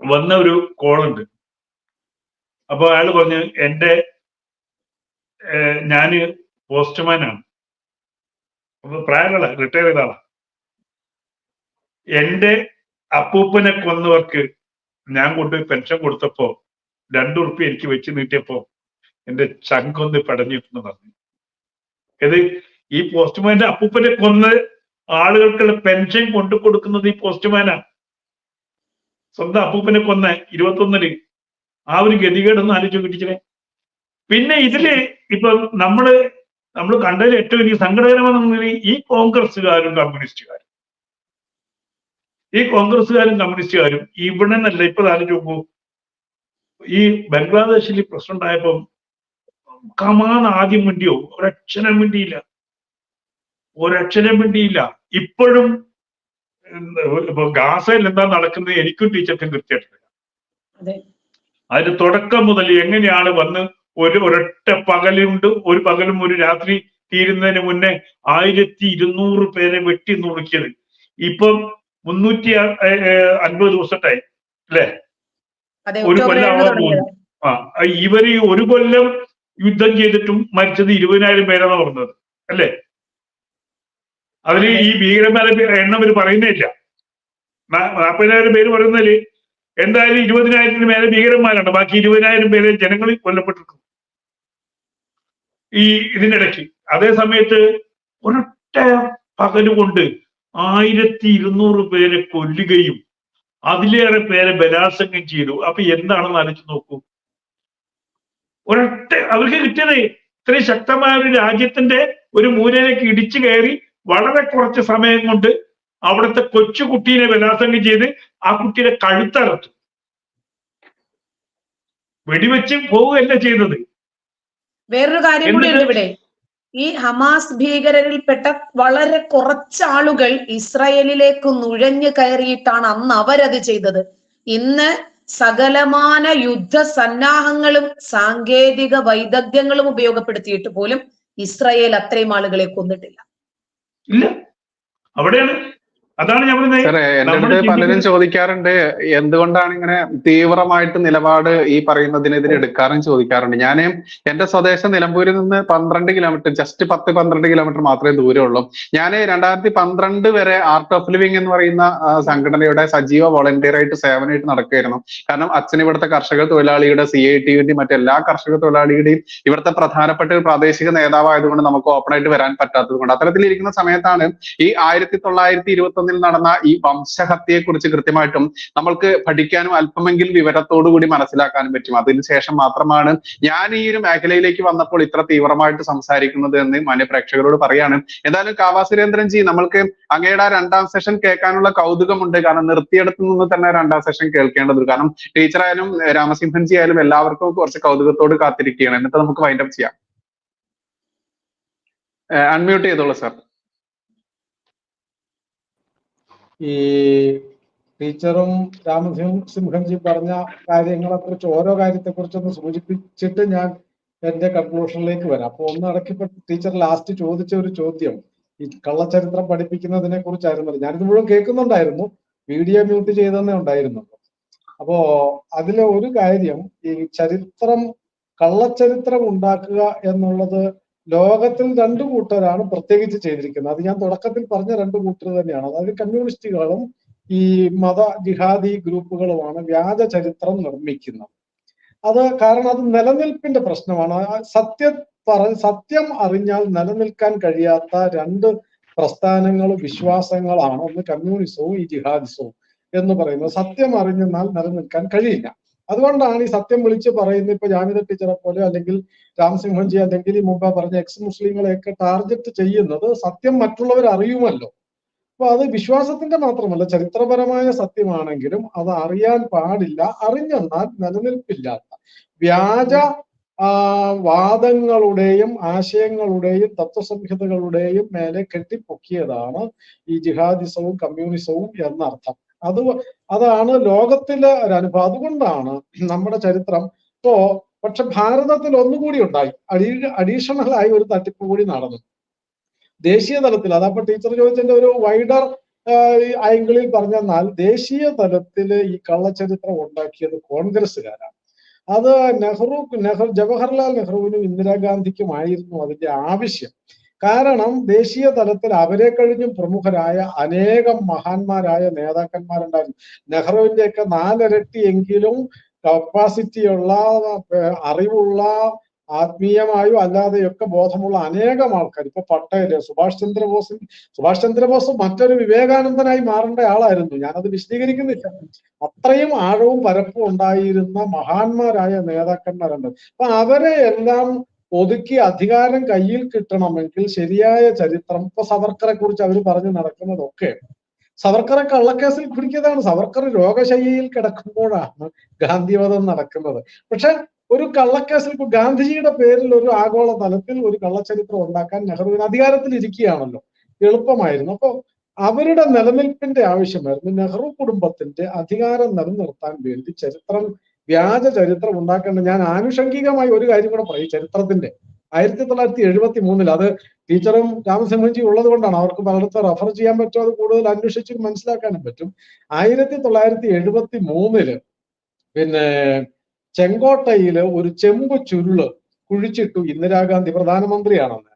വന്ന ഒരു കോളുണ്ട് അപ്പൊ അയാൾ പറഞ്ഞു ഏഹ്, ഞാൻ പോസ്റ്റ്മാനാണ് അപ്പൊ പ്രായമുള്ള റിട്ടയർ ചെയ്ത ആളാ. എന്റെ അപ്പൂപ്പനെ കൊന്നവർക്ക് ഞാൻ കൊണ്ടുപോയി പെൻഷൻ കൊടുത്തപ്പോ രണ്ടു ഉറുപ്പി എനിക്ക് വെച്ച് നീട്ടിയപ്പോ എന്റെ ചങ്കൊന്ന് പടഞ്ഞിട്ടെന്ന് പറഞ്ഞു. ഇത് ഈ പോസ്റ്റ്മാന്റെ അപ്പൂപ്പനെ കൊന്ന് ആളുകൾക്കുള്ള പെൻഷൻ കൊണ്ടു കൊടുക്കുന്നത് ഈ പോസ്റ്റ്മാനാ സ്വന്തം അപ്പൂപ്പനെ കൊന്ന ഇരുപത്തൊന്നിൽ ആ ഒരു ഗതികേടൊന്നും ആലോചിച്ച് കിട്ടിച്ചേ പിന്നെ ഇതിൽ ഇപ്പൊ നമ്മൾ നമ്മൾ കണ്ടതിൽ ഏറ്റവും എനിക്ക് സങ്കടകരമെന്ന് ഈ കോൺഗ്രസ്സുകാരും കമ്മ്യൂണിസ്റ്റുകാരും. ഈ കോൺഗ്രസ്സുകാരും കമ്മ്യൂണിസ്റ്റുകാരും ഇവിടെ നിന്നല്ല ഇപ്പൊ ആലോചിച്ച് നോക്കൂ. ഈ ബംഗ്ലാദേശിൽ പ്രശ്നം ഉണ്ടായപ്പം കമാൻ ആദ്യം മിണ്ടിയോ? ഒരക്ഷരം മിണ്ടിയില്ല. ഒരക്ഷരം മിണ്ടിയില്ല. ഇപ്പോഴും ഇപ്പൊ ഗാസയിൽ എന്താ നടക്കുന്നത്? എനിക്കും ടീച്ചർക്കും കൃത്യമായിട്ട് അതെ. അതിന്റെ തുടക്കം മുതൽ എങ്ങനെയാണ് വന്ന് ഒരു ഒരൊറ്റ പകലുണ്ട്? ഒരു പകലും ഒരു രാത്രി തീരുന്നതിന് മുന്നേ ആയിരത്തി ഇരുന്നൂറ് പേരെ വെട്ടി നുറുക്കിയത്. ഇപ്പം മുന്നൂറ്റി അൻപത് ദിവസത്തായി അല്ലെ? ഒരു കൊല്ലം ആ ഇവർ ഒരു കൊല്ലം യുദ്ധം ചെയ്തിട്ടും മരിച്ചത് ഇരുപതിനായിരം പേരാണ് പറഞ്ഞത് അല്ലേ? അതിൽ ഈ ഭീകരന്മാരെ എണ്ണം പറയുന്നേ പറയുന്നില്ല നാൽപ്പതിനായിരം പേര് പറയുന്നതിൽ എന്തായാലും ഇരുപതിനായിരത്തിന് മേലെ ഭീകരന്മാരുണ്ട്. ബാക്കി ഇരുപതിനായിരം പേരെ ജനങ്ങൾ കൊല്ലപ്പെട്ടിട്ടുണ്ട് ഈ ഇതിനിടയ്ക്ക്. അതേ സമയത്ത് ഒരൊറ്റ പകലുകൊണ്ട് ആയിരത്തി ഇരുന്നൂറ് പേരെ കൊല്ലുകയും അതിലേറെ പേരെ ബലാത്സംഗം ചെയ്തു. അപ്പൊ എന്താണെന്ന് ആലോചിച്ച് നോക്കൂ. ഒരൊറ്റ അവർക്ക് കിട്ടിയത് ഇത്രയും ശക്തമായ ഒരു രാജ്യത്തിന്റെ ഒരു മൂലയിലേക്ക് ഇടിച്ചു കയറി വളരെ കുറച്ച് സമയം കൊണ്ട് അവിടുത്തെ കൊച്ചു കുട്ടീനെ ബലാത്സംഗം ചെയ്ത് ആ കുട്ടിയുടെ കഴുത്തറുത്തു. വെടിവെച്ച് പോവുകയല്ല ചെയ്തത്. വേറൊരു കാര്യം കൂടി ഉണ്ട് ഇവിടെ. ഈ ഹമാസ് ഭീകരരിൽപ്പെട്ട വളരെ കുറച്ച് ആളുകൾ ഇസ്രായേലിലേക്ക് നുഴഞ്ഞു കയറിയിട്ടാണ് അന്ന് അവരത് ചെയ്തത്. ഇന്ന് സകലമാന യുദ്ധ സന്നാഹങ്ങളും സാങ്കേതിക വൈദഗ്ധ്യങ്ങളും ഉപയോഗപ്പെടുത്തിയിട്ട് പോലും ഇസ്രയേൽ അത്രയും ആളുകളെ കൊന്നിട്ടില്ല. ഇല്ല. അവിടെയാണ്. അതാണ് ഞാൻ പറയുന്നത് പലരും ചോദിക്കാറുണ്ട് എന്തുകൊണ്ടാണ് ഇങ്ങനെ തീവ്രമായിട്ട് നിലപാട് ഈ പറയുന്നതിനെതിരെ എടുക്കാറും ചോദിക്കാറുണ്ട്. ഞാൻ എന്റെ സ്വദേശം നിലമ്പൂരിൽ നിന്ന് പന്ത്രണ്ട് കിലോമീറ്റർ ജസ്റ്റ് പത്ത് പന്ത്രണ്ട് കിലോമീറ്റർ മാത്രമേ ദൂരമുള്ളൂ. ഞാൻ രണ്ടായിരത്തി പന്ത്രണ്ട് വരെ ആർട്ട് ഓഫ് ലിവിംഗ് എന്ന് പറയുന്ന സംഘടനയുടെ സജീവ വോളണ്ടിയർ ആയിട്ട് സേവനമായിട്ട് നടക്കുകയായിരുന്നു. കാരണം അച്ഛൻ ഇവിടുത്തെ കർഷക തൊഴിലാളിയുടെ സി ഐ ടിയുടെയും മറ്റെല്ലാ കർഷക തൊഴിലാളിയുടെയും ഇവിടുത്തെ പ്രധാനപ്പെട്ട ഒരു പ്രാദേശിക നേതാവായതുകൊണ്ട് നമുക്ക് ഓപ്പൺ ആയിട്ട് വരാൻ പറ്റാത്തത് കൊണ്ട് അത്തരത്തിലിരിക്കുന്ന സമയത്താണ് ഈ ആയിരത്തി തൊള്ളായിരത്തി ഇരുപത്തി ഒന്നിൽ നടന്ന ഈ വംശഹത്യയെ കുറിച്ച് കൃത്യമായിട്ടും നമ്മൾക്ക് പഠിക്കാനും അല്പമെങ്കിലും വിവരത്തോടുകൂടി മനസ്സിലാക്കാനും പറ്റും. അതിനുശേഷം മാത്രമാണ് ഞാൻ ഈ ഒരു മേഖലയിലേക്ക് വന്നപ്പോൾ ഇത്ര തീവ്രമായിട്ട് സംസാരിക്കുന്നത് എന്ന് മാന്യ പ്രേക്ഷകരോട് പറയാണ്. എന്തായാലും കാവാ സുരേന്ദ്രൻ ജി നമ്മൾക്ക് അങ്ങയുടെ ആ രണ്ടാം സെഷൻ കേൾക്കാനുള്ള കൗതുകമുണ്ട്. കാരണം നിർത്തിയെടുത്തു നിന്ന് തന്നെ രണ്ടാം സെഷൻ കേൾക്കേണ്ടത് കാരണം ടീച്ചർ ആയാലും രാമസിംഹൻ ജി ആയാലും എല്ലാവർക്കും കുറച്ച് കൗതുകത്തോട് കാത്തിരിക്കുകയാണ്. എന്നിട്ട് നമുക്ക് വൈൻഡപ്പ് ചെയ്യാം. അൺമ്യൂട്ട് ചെയ്തോളൂ സാർ ഈ ടീച്ചറും രാമസിംഹ സിംഹൻജി പറഞ്ഞ കാര്യങ്ങളെ കുറിച്ച് ഓരോ കാര്യത്തെ കുറിച്ചൊന്ന് സൂചിപ്പിച്ചിട്ട് ഞാൻ എന്റെ കൺക്ലൂഷനിലേക്ക് വരാം. അപ്പൊ ഒന്ന് അടക്കിപ്പെട്ട് ടീച്ചർ ലാസ്റ്റ് ചോദിച്ച ഒരു ചോദ്യം ഈ കള്ളച്ചരിത്രം പഠിപ്പിക്കുന്നതിനെ കുറിച്ചായിരുന്നു. ഞാനിത് മുഴുവൻ കേൾക്കുന്നുണ്ടായിരുന്നു. വീഡിയോ മ്യൂട്ട് ചെയ്തെന്നേ ഉണ്ടായിരുന്നു. അപ്പോ അതിലെ ഒരു കാര്യം ഈ ചരിത്രം കള്ളച്ചരിത്രം ഉണ്ടാക്കുക എന്നുള്ളത് ലോകത്തിൽ രണ്ടു കൂട്ടരാണ് പ്രത്യേകിച്ച് ചെയ്തിരിക്കുന്നത്. അത് ഞാൻ തുടക്കത്തിൽ പറഞ്ഞ രണ്ട് കൂട്ടർ തന്നെയാണ്. അതായത് കമ്മ്യൂണിസ്റ്റുകളും ഈ മത ജിഹാദി ഗ്രൂപ്പുകളുമാണ് വ്യാജ ചരിത്രം നിർമ്മിക്കുന്നത്. അത് കാരണം അത് നിലനിൽപ്പിന്റെ പ്രശ്നമാണ്. സത്യ പറ സത്യം അറിഞ്ഞാൽ നിലനിൽക്കാൻ കഴിയാത്ത രണ്ട് പ്രസ്ഥാനങ്ങളും വിശ്വാസങ്ങളാണ് ഒന്ന് കമ്മ്യൂണിസവും ഈ ജിഹാദിസവും എന്ന് പറയുന്നത്. സത്യം അറിഞ്ഞെന്നാൽ നിലനിൽക്കാൻ കഴിയില്ല. അതുകൊണ്ടാണ് ഈ സത്യം വിളിച്ച് പറയുന്നത് ഇപ്പൊ ജാമിദ ടീച്ചറെ പോലെ അല്ലെങ്കിൽ രാംസിംഹൻജി അല്ലെങ്കിൽ ഈ മുമ്പ് പറഞ്ഞ എക്സ് മുസ്ലിങ്ങളെയൊക്കെ ടാർഗറ്റ് ചെയ്യുന്നത് സത്യം മറ്റുള്ളവർ അറിയുമല്ലോ. അപ്പൊ അത് വിശ്വാസത്തിന്റെ മാത്രമല്ല ചരിത്രപരമായ സത്യമാണെങ്കിലും അത് അറിയാൻ പാടില്ല. അറിഞ്ഞെന്നാൽ നിലനിൽപ്പില്ലാത്ത വ്യാജ വാദങ്ങളുടെയും ആശയങ്ങളുടെയും തത്വസംഹിതകളുടെയും മേലെ കെട്ടിപ്പൊക്കിയതാണ് ഈ ജിഹാദിസവും കമ്മ്യൂണിസവും എന്നർത്ഥം. അത് അതാണ് ലോകത്തിലെ ഒരു അനുഭവം. അതുകൊണ്ടാണ് നമ്മുടെ ചരിത്രം ഇപ്പോ പക്ഷെ ഭാരതത്തിൽ ഒന്നുകൂടി ഉണ്ടായി. അഡീ അഡീഷണൽ ആയി ഒരു തട്ടിപ്പ് കൂടി നടന്നു. ദേശീയ തലത്തിൽ അതപ്പോ ടീച്ചർ ചോദിച്ചതിന്റെ ഒരു വൈഡർ ആംഗിളിൽ പറഞ്ഞെന്നാൽ ദേശീയ തലത്തിൽ ഈ കള്ളച്ചരിത്രം ഉണ്ടാക്കിയത് കോൺഗ്രസ്സുകാരാണ്. അത് നെഹ്റു നെഹ്റു ജവഹർലാൽ നെഹ്റുവിനും ഇന്ദിരാഗാന്ധിക്കും ആയിരുന്നു അതിന്റെ ആവശ്യം. കാരണം ദേശീയ തലത്തിൽ അവരെ കഴിഞ്ഞും പ്രമുഖരായ അനേകം മഹാന്മാരായ നേതാക്കന്മാരുണ്ടായിരുന്നു. നെഹ്റുവിന്റെയൊക്കെ നാലിരട്ടി എങ്കിലും കപ്പാസിറ്റി ഉള്ള അറിവുള്ള ആത്മീയമായും അല്ലാതെയൊക്കെ ബോധമുള്ള അനേകം ആൾക്കാർ. ഇപ്പൊ പട്ടേൽ സുഭാഷ് ചന്ദ്രബോസ് സുഭാഷ് ചന്ദ്രബോസ് മറ്റൊരു വിവേകാനന്ദനായി മാറേണ്ട ആളായിരുന്നു. ഞാനത് വിശദീകരിക്കുന്നില്ല. അത്രയും ആഴവും പരപ്പും ഉണ്ടായിരുന്ന മഹാന്മാരായ നേതാക്കന്മാരുണ്ട്. അപ്പൊ അവരെ എല്ലാം ഒതുക്കി അധികാരം കയ്യിൽ കിട്ടണമെങ്കിൽ ശരിയായ ചരിത്രം ഇപ്പൊ സവർക്കറെ കുറിച്ച് അവർ പറഞ്ഞു നടക്കുന്നതൊക്കെ. സവർക്കറെ കള്ളക്കേസിൽ പിടിക്കുന്നതാണ് സവർക്കർ രോഗശയ്യയിൽ കിടക്കുമ്പോഴാണ് ഗാന്ധിവധം നടക്കുന്നത്. പക്ഷെ ഒരു കള്ളക്കേസിൽ ഇപ്പൊ ഗാന്ധിജിയുടെ പേരിൽ ഒരു ആഗോള തലത്തിൽ ഒരു കള്ളച്ചരിത്രം ഉണ്ടാക്കാൻ നെഹ്റുവിന് അധികാരത്തിൽ ഇരിക്കുകയാണല്ലോ. എളുപ്പമായിരുന്നു. അപ്പൊ അവരുടെ നിലനിൽപ്പിന്റെ ആവശ്യമായിരുന്നു. നെഹ്റു കുടുംബത്തിന്റെ അധികാരം നിലനിർത്താൻ വേണ്ടി ചരിത്രം വ്യാജ ചരിത്രം ഉണ്ടാക്കേണ്ട. ഞാൻ ആനുഷംഗികമായി ഒരു കാര്യം കൂടെ പറയും. ചരിത്രത്തിന്റെ ആയിരത്തി തൊള്ളായിരത്തി എഴുപത്തി മൂന്നിൽ അത് ടീച്ചറും രാമസിംഹൻജി ഉള്ളത് കൊണ്ടാണ്. അവർക്ക് പലയിടത്ത് റഫർ ചെയ്യാൻ പറ്റും. അത് കൂടുതൽ അന്വേഷിച്ച് മനസ്സിലാക്കാനും പറ്റും. ആയിരത്തി തൊള്ളായിരത്തി എഴുപത്തി മൂന്നിൽ പിന്നെ ചെങ്കോട്ടയിൽ ഒരു ചെമ്പ് ചുരുൾ കുഴിച്ചിട്ടു ഇന്ദിരാഗാന്ധി പ്രധാനമന്ത്രിയാണ് അന്നേരം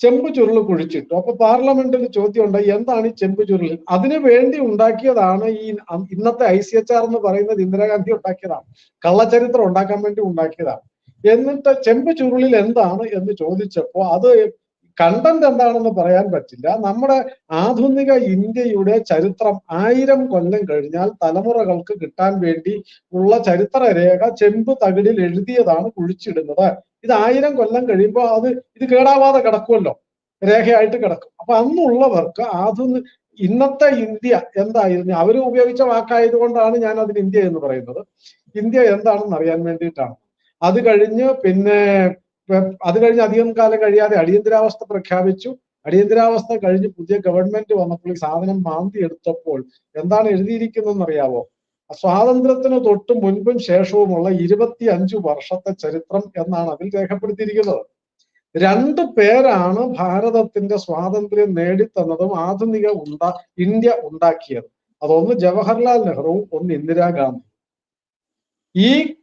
ചെമ്പ് ചുരുൾ കുഴിച്ചിട്ടു. അപ്പൊ പാർലമെന്റിൽ ചോദ്യം ഉണ്ടായി എന്താണ് ഈ ചെമ്പ് ചുരുൾ അതിനു വേണ്ടി ഉണ്ടാക്കിയതാണ് ഈ ഇന്നത്തെ ഐ സി എച്ച് ആർ എന്ന് പറയുന്നത് ഇന്ദിരാഗാന്ധി ഉണ്ടാക്കിയതാണ്. കള്ളച്ചരിത്രം ഉണ്ടാക്കാൻ വേണ്ടി ഉണ്ടാക്കിയതാണ്. എന്നിട്ട് ചെമ്പ് ചുരുളിൽ എന്താണ് എന്ന് ചോദിച്ചപ്പോ അത് കണ്ടന്റ് എന്താണെന്ന് പറയാൻ പറ്റില്ല. നമ്മുടെ ആധുനിക ഇന്ത്യയുടെ ചരിത്രം ആയിരം കൊല്ലം കഴിഞ്ഞാൽ തലമുറകൾക്ക് കിട്ടാൻ വേണ്ടി ഉള്ള ചരിത്ര രേഖ ചെമ്പ് തകിടിൽ എഴുതിയതാണ് കുഴിച്ചിടുന്നത്. ഇത് ആയിരം കൊല്ലം കഴിയുമ്പോൾ അത് ഇത് കേടാവാതെ കിടക്കുമല്ലോ. രേഖയായിട്ട് കിടക്കും. അപ്പൊ അന്നുള്ളവർക്ക് ആധുനിക ഇന്നത്തെ ഇന്ത്യ എന്തായിരുന്നു? അവർ ഉപയോഗിച്ച വാക്കായതുകൊണ്ടാണ് ഞാൻ അതിന് ഇന്ത്യ എന്ന് പറയുന്നത്. ഇന്ത്യ എന്താണെന്ന് അറിയാൻ വേണ്ടിയിട്ടാണ്. അത് കഴിഞ്ഞ് പിന്നെ അത് കഴിഞ്ഞ് അധികം കാലം കഴിയാതെ അടിയന്തരാവസ്ഥ പ്രഖ്യാപിച്ചു. അടിയന്തരാവസ്ഥ കഴിഞ്ഞ് പുതിയ ഗവൺമെന്റ് വന്നപ്പോൾ ഈ സാധനം മാന്തി എടുത്തപ്പോൾ എന്താണ് എഴുതിയിരിക്കുന്നതെന്ന് അറിയാവോ? സ്വാതന്ത്ര്യത്തിന് തൊട്ട് മുൻപും ശേഷവുമുള്ള ഇരുപത്തി അഞ്ചു വർഷത്തെ ചരിത്രം എന്നാണ് അതിൽ രേഖപ്പെടുത്തിയിരിക്കുന്നത്. രണ്ട് പേരാണ് ഭാരതത്തിന്റെ സ്വാതന്ത്ര്യം നേടിത്തന്നതും ആധുനിക ഉണ്ടാ ഇന്ത്യ ഉണ്ടാക്കിയത്. അതൊന്ന് ജവഹർലാൽ നെഹ്റുവും ഒന്ന് ഇന്ദിരാഗാന്ധി. ഈ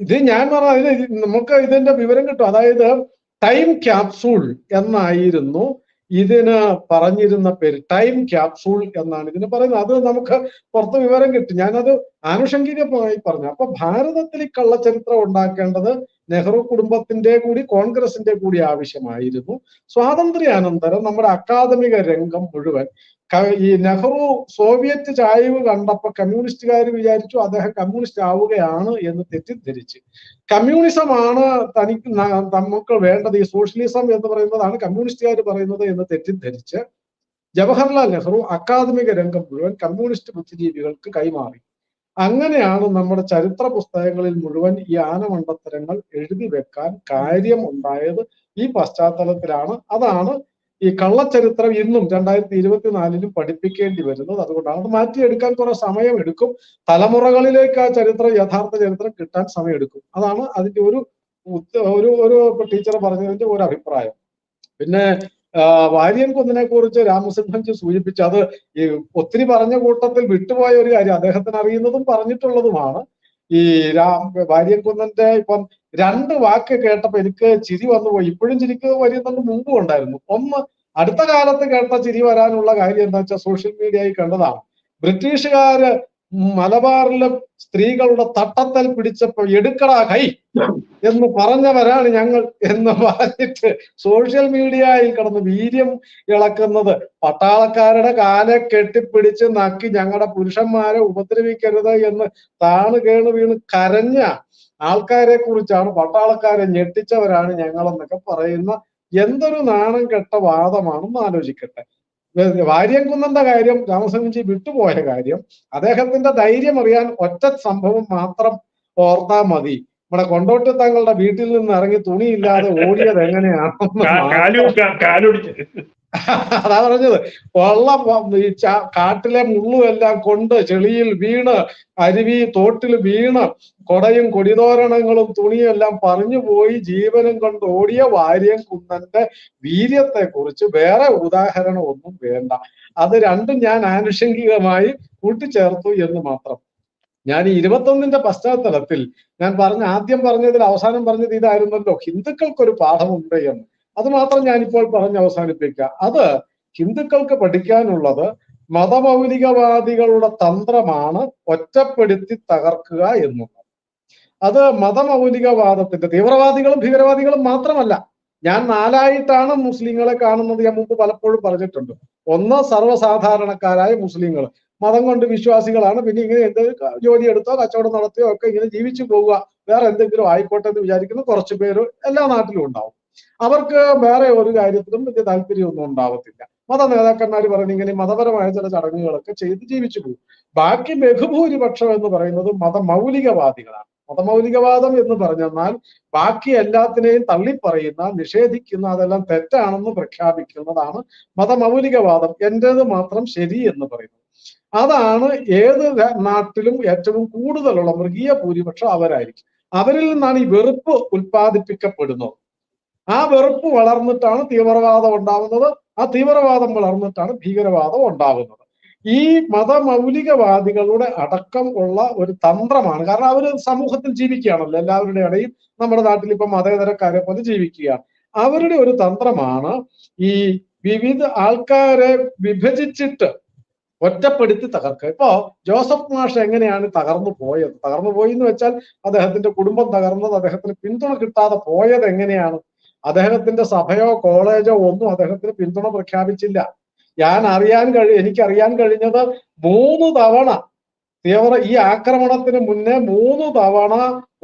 ഇത് ഞാൻ പറഞ്ഞ നമുക്ക് ഇതിന്റെ വിവരം കിട്ടും. അതായത് ടൈം ക്യാപ്സൂൾ എന്നായിരുന്നു ഇതിന് പറഞ്ഞിരുന്ന പേര്. ടൈം ക്യാപ്സൂൾ എന്നാണ് ഇതിന് പറയുന്നത്. അത് നമുക്ക് പുറത്ത് വിവരം കിട്ടും. ഞാനത് ആനുഷംഗികമായി പറഞ്ഞു. അപ്പൊ ഭാരതത്തിൽ ഈ കള്ളച്ചരിത്രം ഉണ്ടാക്കേണ്ടത് നെഹ്റു കുടുംബത്തിന്റെ കൂടി കോൺഗ്രസിന്റെ കൂടി ആവശ്യമായിരുന്നു. സ്വാതന്ത്ര്യാനന്തരം നമ്മുടെ അക്കാദമിക രംഗം മുഴുവൻ ഈ നെഹ്റു സോവിയറ്റ് ചായവ് കണ്ടപ്പോ കമ്മ്യൂണിസ്റ്റുകാർ വിചാരിച്ചു അദ്ദേഹം കമ്മ്യൂണിസ്റ്റ് ആവുകയാണ് എന്ന് തെറ്റിദ്ധരിച്ച്. കമ്മ്യൂണിസമാണ് തനിക്ക് നമുക്ക് വേണ്ടത്. ഈ സോഷ്യലിസം എന്ന് പറയുന്നതാണ് കമ്മ്യൂണിസ്റ്റുകാർ പറയുന്നത് എന്ന് തെറ്റിദ്ധരിച്ച് ജവഹർലാൽ നെഹ്റു അക്കാദമിക രംഗം മുഴുവൻ കമ്മ്യൂണിസ്റ്റ് ബുദ്ധിജീവികൾക്ക് കൈമാറി. അങ്ങനെയാണ് നമ്മുടെ ചരിത്ര പുസ്തകങ്ങളിൽ മുഴുവൻ ഈ ആനമണ്ടത്തരങ്ങൾ എഴുതി വെക്കാൻ കാര്യം ഉണ്ടായത്. ഈ പശ്ചാത്തലത്തിലാണ്. അതാണ് ഈ കള്ളച്ചരിത്രം ഇന്നും രണ്ടായിരത്തി ഇരുപത്തിനാലിലും പഠിപ്പിക്കേണ്ടി വരുന്നത് അതുകൊണ്ടാണ് അത് മാറ്റിയെടുക്കാൻ കുറെ സമയം എടുക്കും തലമുറകളിലേക്ക് ആ ചരിത്രം യഥാർത്ഥ ചരിത്രം കിട്ടാൻ സമയമെടുക്കും. അതാണ് അതിന്റെ ഒരു ഒരു ഒരു ടീച്ചർ പറഞ്ഞതിന്റെ ഒരു അഭിപ്രായം. പിന്നെ വാര്യൻ കുന്നിനെ കുറിച്ച് രാമസിംഹൻജി സൂചിപ്പിച്ചു അത് ഈ ഒത്തിരി പറഞ്ഞ കൂട്ടത്തിൽ വിട്ടുപോയ ഒരു കാര്യം അദ്ദേഹത്തിന് അറിയുന്നതും പറഞ്ഞിട്ടുള്ളതുമാണ്. ഈ രാം വാര്യൻ കുന്നന്റെ ഇപ്പം രണ്ട് വാക്ക് കേട്ടപ്പോ എനിക്ക് ചിരി വന്നു പോയി ഇപ്പോഴും ചിരിക്ക് വരുന്നുണ്ട് മുമ്പും ഉണ്ടായിരുന്നു. ഒന്ന് അടുത്ത കാലത്ത് കേട്ട ചിരി വരാനുള്ള കാര്യം എന്താ വെച്ചാൽ സോഷ്യൽ മീഡിയയിൽ കണ്ടതാണ്. ബ്രിട്ടീഷുകാര് മലബാറിലും സ്ത്രീകളുടെ തട്ടത്തൽ പിടിച്ചപ്പോ എടുക്കടാ കൈ എന്ന് പറഞ്ഞവരാണ് ഞങ്ങൾ എന്ന് പറഞ്ഞിട്ട് സോഷ്യൽ മീഡിയയിൽ കിടന്ന് വീര്യം ഇളക്കുന്നത്. പട്ടാളക്കാരുടെ കാലെ കെട്ടിപ്പിടിച്ച് നക്കി ഞങ്ങളുടെ പുരുഷന്മാരെ ഉപദ്രവിക്കരുത് എന്ന് താണു കേണ് വീണ് കരഞ്ഞ ആൾക്കാരെ കുറിച്ചാണ് പട്ടാളക്കാരെ ഞെട്ടിച്ചവരാണ് ഞങ്ങളെന്നൊക്കെ പറയുന്ന എന്തൊരു നാണം കെട്ട വാദമാണെന്ന് ആലോചിക്കട്ടെ. വാര്യംകുന്നന്റെ കാര്യം രാമസ്വാമിജി വിട്ടുപോയ കാര്യം അദ്ദേഹത്തിന്റെ ധൈര്യം അറിയാൻ ഒറ്റ സംഭവം മാത്രം ഓർത്താ മതി. നമ്മുടെ കൊണ്ടോട്ടി തങ്ങളുടെ വീട്ടിൽ നിന്ന് ഇറങ്ങി തുണിയില്ലാതെ ഓടിയത് എങ്ങനെയാണെന്ന് അതാ പറഞ്ഞത്. ഉള്ള ഈ കാട്ടിലെ മുള്ളുമെല്ലാം കൊണ്ട് ചെളിയിൽ വീണ് അരുവി തോട്ടിൽ വീണ് കൊടയും കൊടിതോരണങ്ങളും തുണിയും എല്ലാം പറഞ്ഞു പോയി ജീവനും കൊണ്ട് ഓടിയ വാര്യൻ കുന്നന്റെ വീര്യത്തെ കുറിച്ച് വേറെ ഉദാഹരണം ഒന്നും വേണ്ട. അത് രണ്ടും ഞാൻ ആനുഷംഗികമായി കൂട്ടിച്ചേർത്തു എന്ന് മാത്രം. ഞാൻ ഈ ഇരുപത്തൊന്നിന്റെ പശ്ചാത്തലത്തിൽ ഞാൻ പറഞ്ഞ ആദ്യം പറഞ്ഞതിൽ അവസാനം പറഞ്ഞത് ഇതായിരുന്നല്ലോ ഹിന്ദുക്കൾക്കൊരു പാഠമുണ്ട് എന്ന്. അത് മാത്രം ഞാനിപ്പോൾ പറഞ്ഞ് അവസാനിപ്പിക്കുക അത് ഹിന്ദുക്കൾക്ക് പഠിക്കാനുള്ളത് മതമൗലികവാദികളുടെ തന്ത്രമാണ് ഒറ്റപ്പെടുത്തി തകർക്കുക എന്നുള്ളത്. അത് മതമൗലികവാദത്തിന്റെ തീവ്രവാദികളും ഭീകരവാദികളും മാത്രമല്ല. ഞാൻ നാലായിട്ടാണ് മുസ്ലിങ്ങളെ കാണുന്നത് ഞാൻ മുമ്പ് പലപ്പോഴും പറഞ്ഞിട്ടുണ്ട്. ഒന്ന് സർവസാധാരണക്കാരായ മുസ്ലിങ്ങൾ മതം കൊണ്ട് വിശ്വാസികളാണ്. പിന്നെ ഇങ്ങനെ എന്ത് ജോലി എടുത്തോ കച്ചവടം നടത്തിയോ ഒക്കെ ഇങ്ങനെ ജീവിച്ചു പോവുക. വേറെ എന്തെങ്കിലും ആയിക്കോട്ടെ എന്ന് വിചാരിക്കുന്ന കുറച്ച് പേര് എല്ലാ നാട്ടിലും ഉണ്ടാവും. അവർക്ക് വേറെ ഒരു കാര്യത്തിലും വലിയ താല്പര്യമൊന്നും ഉണ്ടാവത്തില്ല. മത നേതാക്കന്മാർ ഇങ്ങനെ മതപരമായ ചില ചടങ്ങുകളൊക്കെ ചെയ്ത് ജീവിച്ചു പോകും. ബാക്കി ബഹുഭൂരിപക്ഷം എന്ന് പറയുന്നത് മതമൗലികവാദികളാണ്. മതമൗലികവാദം എന്ന് പറഞ്ഞെന്നാൽ ബാക്കി എല്ലാത്തിനെയും തള്ളിപ്പറയുന്ന നിഷേധിക്കുന്ന അതെല്ലാം തെറ്റാണെന്ന് പ്രഖ്യാപിക്കുന്നതാണ് മതമൗലികവാദം. എന്റേത് മാത്രം ശരി എന്ന് പറയുന്നത്. അതാണ് ഏത് നാട്ടിലും ഏറ്റവും കൂടുതലുള്ള മൃഗീയ ഭൂരിപക്ഷം അവരായിരിക്കും. അവരിൽ നിന്നാണ് ഈ വെറുപ്പ് ഉൽപ്പാദിപ്പിക്കപ്പെടുന്നത് ആ വെറുപ്പ് വളർന്നിട്ടാണ് തീവ്രവാദം ഉണ്ടാവുന്നത്. ആ തീവ്രവാദം വളർന്നിട്ടാണ് ഭീകരവാദം ഉണ്ടാവുന്നത്. ഈ മതമൗലികവാദികളുടെ അടക്കം ഉള്ള ഒരു തന്ത്രമാണ്. കാരണം അവർ സമൂഹത്തിൽ ജീവിക്കുകയാണല്ലോ. എല്ലാവരുടെ ഇടയിൽ നമ്മുടെ നാട്ടിൽ ഇപ്പം മതേതരക്കാരെ പോലെ ജീവിക്കുകയാണ് അവരുടെ ഒരു തന്ത്രമാണ് ഈ വിവിധ ആൾക്കാരെ വിഭജിച്ചിട്ട് ഒറ്റപ്പെടുത്തി തകർക്കുക. ഇപ്പോ ജോസഫ് മാഷ് എങ്ങനെയാണ് തകർന്നു പോയത്? തകർന്നു പോയി എന്ന് വെച്ചാൽ അദ്ദേഹത്തിന്റെ കുടുംബം തകർന്നത് അദ്ദേഹത്തിന് പിന്തുണ കിട്ടാതെ പോയത് എങ്ങനെയാണ്? അദ്ദേഹത്തിന്റെ സഭയോ കോളേജോ ഒന്നും അദ്ദേഹത്തിന് പിന്തുണ പ്രഖ്യാപിച്ചില്ല. ഞാൻ അറിയാൻ കഴി എനിക്കറിയാൻ കഴിഞ്ഞത് മൂന്ന് തവണ തീവ്ര ഈ ആക്രമണത്തിന് മുന്നേ മൂന്ന് തവണ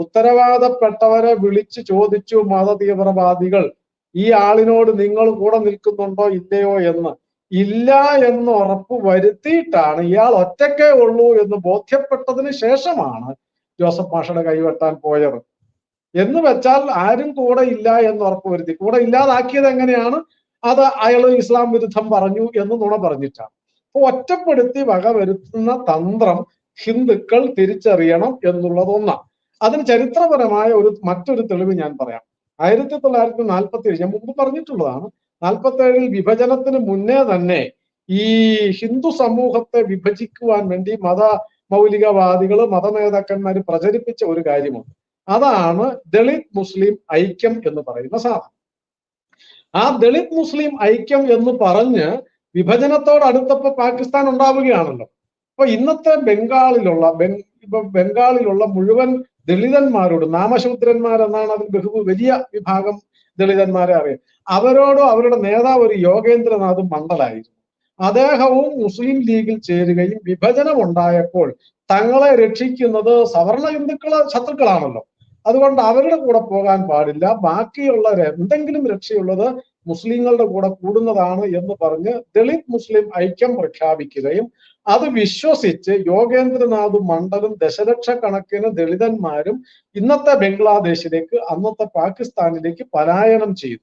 ഉത്തരവാദപ്പെട്ടവരെ വിളിച്ചു ചോദിച്ചു മത തീവ്രവാദികൾ ഈ ആളിനോട് നിങ്ങൾ കൂടെ നിൽക്കുന്നുണ്ടോ ഇല്ലയോ എന്ന്? ഇല്ല എന്ന് ഉറപ്പ് വരുത്തിയിട്ടാണ് ഇയാൾ ഒറ്റക്കേ ഉള്ളൂ എന്ന് ബോധ്യപ്പെട്ടതിന് ശേഷമാണ് ജോസഫ് മാഷയുടെ കൈവെട്ടാൻ പോയത്. എന്ന് വെച്ചാൽ ആരും കൂടെ ഇല്ല എന്ന് ഉറപ്പ് വരുത്തി കൂടെ ഇല്ലാതാക്കിയത് എങ്ങനെയാണ്? അത് അയാൾ ഇസ്ലാം വിരുദ്ധം പറഞ്ഞു എന്ന് നുണ പറഞ്ഞിട്ടാണ്. അപ്പൊ ഒറ്റപ്പെടുത്തി വക വരുത്തുന്ന തന്ത്രം ഹിന്ദുക്കൾ തിരിച്ചറിയണം എന്നുള്ളത് ഒന്നാണ് അതിന് ചരിത്രപരമായ ഒരു മറ്റൊരു തെളിവ് ഞാൻ പറയാം. ആയിരത്തി തൊള്ളായിരത്തി നാൽപ്പത്തി ഏഴ് ഞാൻ മുമ്പ് പറഞ്ഞിട്ടുള്ളതാണ്. നാൽപ്പത്തി ഏഴിൽ വിഭജനത്തിന് മുന്നേ തന്നെ ഈ ഹിന്ദു സമൂഹത്തെ വിഭജിക്കുവാൻ വേണ്ടി മത മൗലികവാദികൾ മതനേതാക്കന്മാർ പ്രചരിപ്പിച്ച ഒരു കാര്യമുണ്ട്. അതാണ് ദളിത് മുസ്ലിം ഐക്യം എന്ന് പറയുന്ന സാധനം. ആ ദളിത് മുസ്ലിം ഐക്യം എന്ന് പറഞ്ഞ് വിഭജനത്തോട് അടുത്തപ്പോ പാകിസ്ഥാൻ ഉണ്ടാവുകയാണല്ലോ. അപ്പൊ ഇന്നത്തെ ബംഗാളിലുള്ള ബംഗാളിലുള്ള മുഴുവൻ ദളിതന്മാരോട് നാമശൂദ്രന്മാരെന്നാണ് അതിൽ ബഹു വലിയ വിഭാഗം ദളിതന്മാരെ അറിയാം. അവരോടും അവരുടെ നേതാവ് ഒരു യോഗേന്ദ്രനാഥ് മണ്ഡലായിരുന്നു. അദ്ദേഹവും മുസ്ലിം ലീഗിൽ ചേരുകയും വിഭജനം ഉണ്ടായപ്പോൾ തങ്ങളെ രക്ഷിക്കുന്നത് സവർണ ഹിന്ദുക്കളെ ശത്രുക്കളാണല്ലോ. അതുകൊണ്ട് അവരുടെ കൂടെ പോകാൻ പാടില്ല. ബാക്കിയുള്ളവർ എന്തെങ്കിലും രക്ഷയുള്ളത് മുസ്ലിങ്ങളുടെ കൂടെ കൂടുന്നതാണ് എന്ന് പറഞ്ഞ് ദളിത് മുസ്ലിം ഐക്യം പ്രഖ്യാപിക്കുകയും അത് വിശ്വസിച്ച് യോഗേന്ദ്രനാഥ് മണ്ഡലും ദശലക്ഷക്കണക്കിന് ദളിതന്മാരും ഇന്നത്തെ ബംഗ്ലാദേശിലേക്ക് അന്നത്തെ പാകിസ്ഥാനിലേക്ക് പലായനം ചെയ്തു.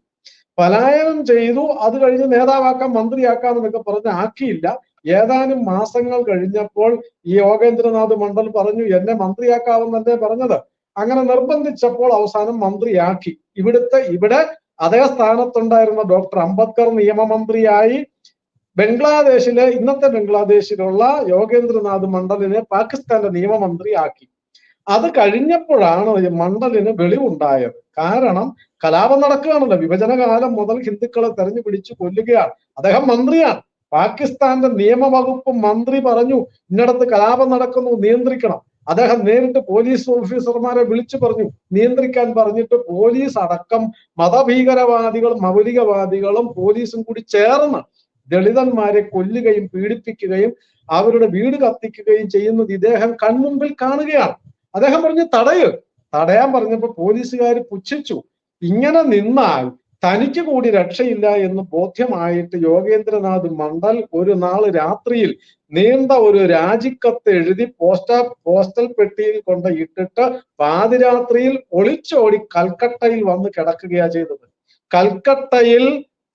പലായനം ചെയ്തു. അത് കഴിഞ്ഞ് നേതാവാക്കാം മന്ത്രിയാക്കാം എന്നൊക്കെ പറഞ്ഞ് ആക്കിയില്ല. ഏതാനും മാസങ്ങൾ കഴിഞ്ഞപ്പോൾ ഈ യോഗേന്ദ്രനാഥ് മണ്ഡൽ പറഞ്ഞു എന്നെ മന്ത്രിയാക്കാമെന്നല്ലേ പറഞ്ഞത്? അങ്ങനെ നിർബന്ധിച്ചപ്പോൾ അവസാനം മന്ത്രിയാക്കി. ഇവിടുത്തെ ഇവിടെ അതേ സ്ഥാനത്തുണ്ടായിരുന്ന ഡോക്ടർ അംബേദ്കർ നിയമമന്ത്രിയായി ബംഗ്ലാദേശിലെ ഇന്നത്തെ ബംഗ്ലാദേശിലുള്ള യോഗേന്ദ്രനാഥ് മണ്ഡലിനെ പാകിസ്ഥാന്റെ നിയമമന്ത്രി ആക്കി അത് കഴിഞ്ഞപ്പോഴാണ് മണ്ഡലിന് വെളിവുണ്ടായത്. കാരണം കലാപം നടക്കുകയാണല്ലോ. വിഭജനകാലം മുതൽ ഹിന്ദുക്കളെ തെരഞ്ഞു പിടിച്ചു കൊല്ലുകയാണ്. അദ്ദേഹം മന്ത്രിയാണ്. പാകിസ്ഥാന്റെ നിയമവകുപ്പ് മന്ത്രി പറഞ്ഞു ഇന്നടത്ത് കലാപം നടക്കുന്നു നിയന്ത്രിക്കണം. അദ്ദേഹം നേരിട്ട് പോലീസ് ഓഫീസർമാരെ വിളിച്ചു പറഞ്ഞു. നിയന്ത്രിക്കാൻ പറഞ്ഞിട്ട് പോലീസ് അടക്കം മതഭീകരവാദികളും മൗലികവാദികളും പോലീസും കൂടി ചേർന്ന് ദളിതന്മാരെ കൊല്ലുകയും പീഡിപ്പിക്കുകയും അവരുടെ വീട് കത്തിക്കുകയും ചെയ്യുന്നത് ഇദ്ദേഹം കൺമുമ്പിൽ കാണുകയാണ്. അദ്ദേഹം പറഞ്ഞു തടയ്. തടയാൻ പറഞ്ഞപ്പോൾ പോലീസുകാർ പുച്ഛിച്ചു. ഇങ്ങനെ നിന്നാൽ തനിക്ക് കൂടി രക്ഷയില്ല എന്ന് ബോധ്യമായിട്ട് യോഗേന്ദ്രനാഥ് മണ്ഡൽ ഒരു നാൾ രാത്രിയിൽ നീണ്ട ഒരു രാജിക്കത്ത് എഴുതി പോസ്റ്റ പോസ്റ്റൽ പെട്ടിയിൽ കൊണ്ട് ഇട്ടിട്ട് പാതിരാത്രിയിൽ ഒളിച്ചോടി കൽക്കട്ടയിൽ വന്ന് കിടക്കുകയാ ചെയ്തത്. കൽക്കട്ടയിൽ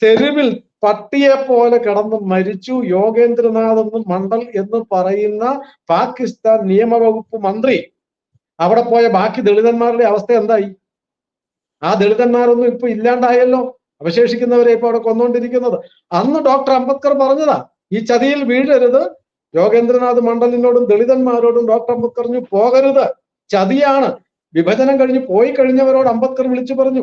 തെരുവിൽ പട്ടിയെ പോലെ കിടന്ന് മരിച്ചു യോഗേന്ദ്രനാഥ് എന്ന് മണ്ഡൽ എന്ന് പറയുന്ന പാകിസ്ഥാൻ നിയമവകുപ്പ് മന്ത്രി. അവിടെ പോയ ബാക്കി ദളിതന്മാരുടെ അവസ്ഥ എന്തായി? ആ ദളിതന്മാരൊന്നും ഇപ്പൊ ഇല്ലാണ്ടായല്ലോ. അവശേഷിക്കുന്നവരെ ഇപ്പൊ അവിടെ കൊന്നുകൊണ്ടിരിക്കുന്നത് അന്ന് ഡോക്ടർ അംബേദ്കർ പറഞ്ഞതാ ഈ ചതിയിൽ വീഴരുത്. യോഗേന്ദ്രനാഥ് മണ്ഡലിനോടും ദളിതന്മാരോടും ഡോക്ടർ അംബേദ്കർ പറഞ്ഞു പോകരുത്. ചതിയാണ്. വിഭജനം കഴിഞ്ഞ് പോയി കഴിഞ്ഞവരോട് അംബേദ്കർ വിളിച്ചു പറഞ്ഞു